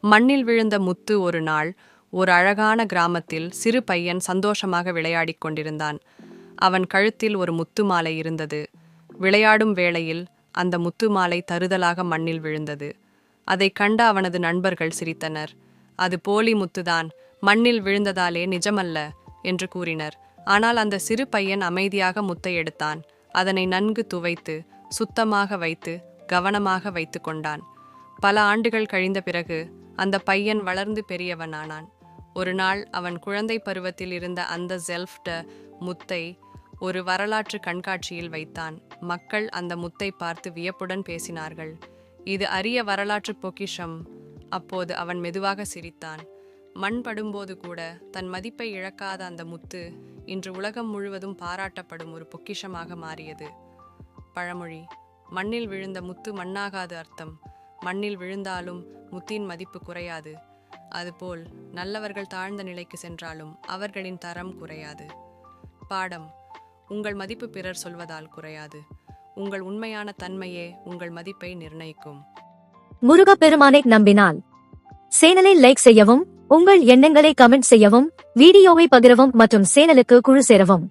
மண்ணில் விழுந்த முத்து ஒரு நாள் ஒரு அழகான கிராமத்தில் சிறு பையன் சந்தோஷமாக விளையாடிக் கொண்டிருந்தான். அவன் கழுத்தில் ஒரு முத்து மாலை இருந்தது. விளையாடும் வேளையில் அந்த முத்து மாலை தருதலாக மண்ணில் விழுந்தது. அதைக் கண்ட அவனது நண்பர்கள் சிரித்தனர். அது போலி முத்துதான். மண்ணில் விழுந்ததாலே நிஜமல்ல என்று கூறினர். ஆனால் அந்த சிறு பையன் அமைதியாக முத்தை எடுத்தான். அதனை நன்கு துவைத்து சுத்தமாக வைத்து கவனமாக வைத்து கொண்டான். பல ஆண்டுகள் கழிந்த பிறகு அந்த பையன் வளர்ந்து பெரியவனானான். ஒரு நாள் அவன் குழந்தை பருவத்தில் இருந்த அந்த ஜெல்ஃப்ட முத்தை ஒரு வரலாற்று கண்காட்சியில் வைத்தான். மக்கள் அந்த முத்தை பார்த்து வியப்புடன் பேசினார்கள். இது அரிய வரலாற்று பொக்கிஷம். அப்போது அவன் மெதுவாக சிரித்தான். மண் படும்போது கூட தன் மதிப்பை இழக்காத அந்த முத்து இன்று உலகம் முழுவதும் பாராட்டப்படும் ஒரு பொக்கிஷமாக மாறியது. பழமொழி மண்ணில் விழுந்த முத்து மண்ணாகாது அர்த்தம். மண்ணில் விழுந்தாலும் முத்தின் மதிப்பு குறையாது. அதுபோல் நல்லவர்கள் தாழ்ந்த நிலைக்கு சென்றாலும் அவர்களின் தரம் குறையாது. பாடம் உங்கள் மதிப்பு பிறர் சொல்வதால் குறையாது. உங்கள் உண்மையான தன்மையே உங்கள் மதிப்பை நிர்ணயிக்கும். முருகப்பெருமானை நம்பினால். சேனலை லைக் செய்யவும் உங்கள் எண்ணங்களை கமெண்ட் செய்யவும் வீடியோவை பகிரவும் மற்றும் சேனலுக்கு குழு சேரவும்.